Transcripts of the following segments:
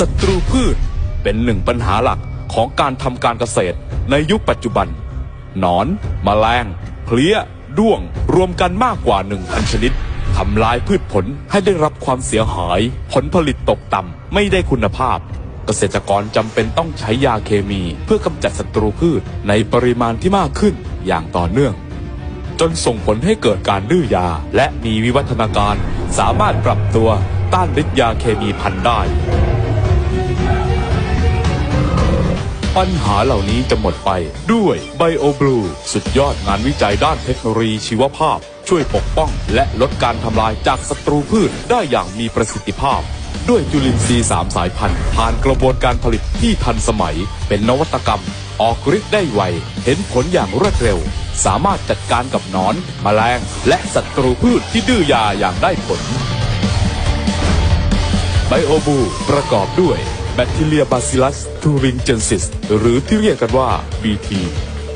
ศัตรูพืชเป็นหนึ่งปัญหาหลักของการทำการเกษตรในยุคปัจจุบัน หนอนมแมลงเพลี้ย ด้วง รวมกันมากกว่า 1,000 ชนิดทำลายพืชผลให้ได้รับความเสียหาย ผลผลิตตกต่ำไม่ได้คุณภาพ เกษตรกรจำเป็นต้องใช้ยาเคมีเพื่อกำจัดศัตรูพืชในปริมาณที่มากขึ้นอย่างต่อเนื่อง จนส่งผลให้เกิดการดื้อยา และมีวิวัฒนาการ สามารถปรับตัวต้านฤทธิ์ยาเคมีพันได้ ปัญหาเหล่านี้จะหมดไปด้วย BioBlue สุดยอดงานวิจัยด้านเทคโนโลยีชีวภาพ ช่วยปกป้องและลดการทำลายจากศัตรูพืชได้อย่างมีประสิทธิภาพ ด้วยจุลินทรีย์3สายพันธุ์ ผ่านกระบวนการผลิตที่ทันสมัย เป็นนวัตกรรม ออกฤทธิ์ได้ไว เห็นผลอย่างรวดเร็ว สามารถจัดการกับหนอนแมลง และศัตรูพืชที่ดื้อยาอย่างได้ผลไบโอบูประกอบด้วย แบคทีเรียบาซิลัสทูรินเจนซิสหรือที่เรียกกันว่า BT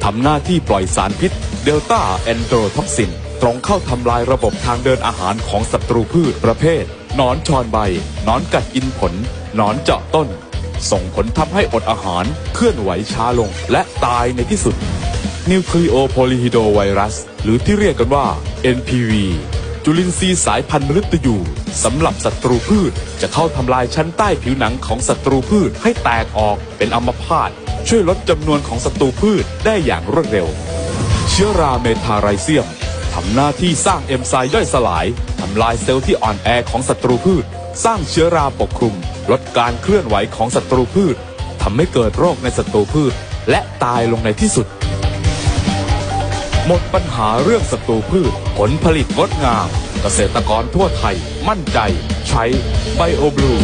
ทำหน้าที่ปล่อยสารพิษเดลต้าแอนโดรท็อกซิน ตรงเข้าทำลายระบบทางเดินอาหารของศัตรูพืชประเภทนอนชอนใบนอนกัดกินผลนอนเจาะต้น ส่งผลทำให้อดอาหารเคลื่อนไหวช้าลงและตายในที่สุดนิวคลีโอโพลิฮิโดไวรัส หรือที่เรียกกันว่า NPV จุลินทรีย์สายพันธุ์มฤตยูสำหรับศัตรูพืช จะเข้าทำลายชั้นใต้ผิวหนังของศัตรูพืชให้แตกออกเป็นอัมพาตช่วยลดจำนวนของศัตรูพืชได้อย่างรวดเร็ว เชื้อราเมทาไรเซียมทำหน้าที่สร้างเอนไซม์ย่อยสลายทำลายเซลล์ที่อ่อนแอของศัตรูพืช สร้างเชื้อราปกคลุม ลดการเคลื่อนไหวของศัตรูพืชทำให้เกิดโรคในศัตรูพืช และตายลงในที่สุด หมดปัญหาเรื่องศัตรูพืช ผลผลิตงดงาม เกษตรกรทั่วไทยมั่นใจ ใช้ไบโอบลู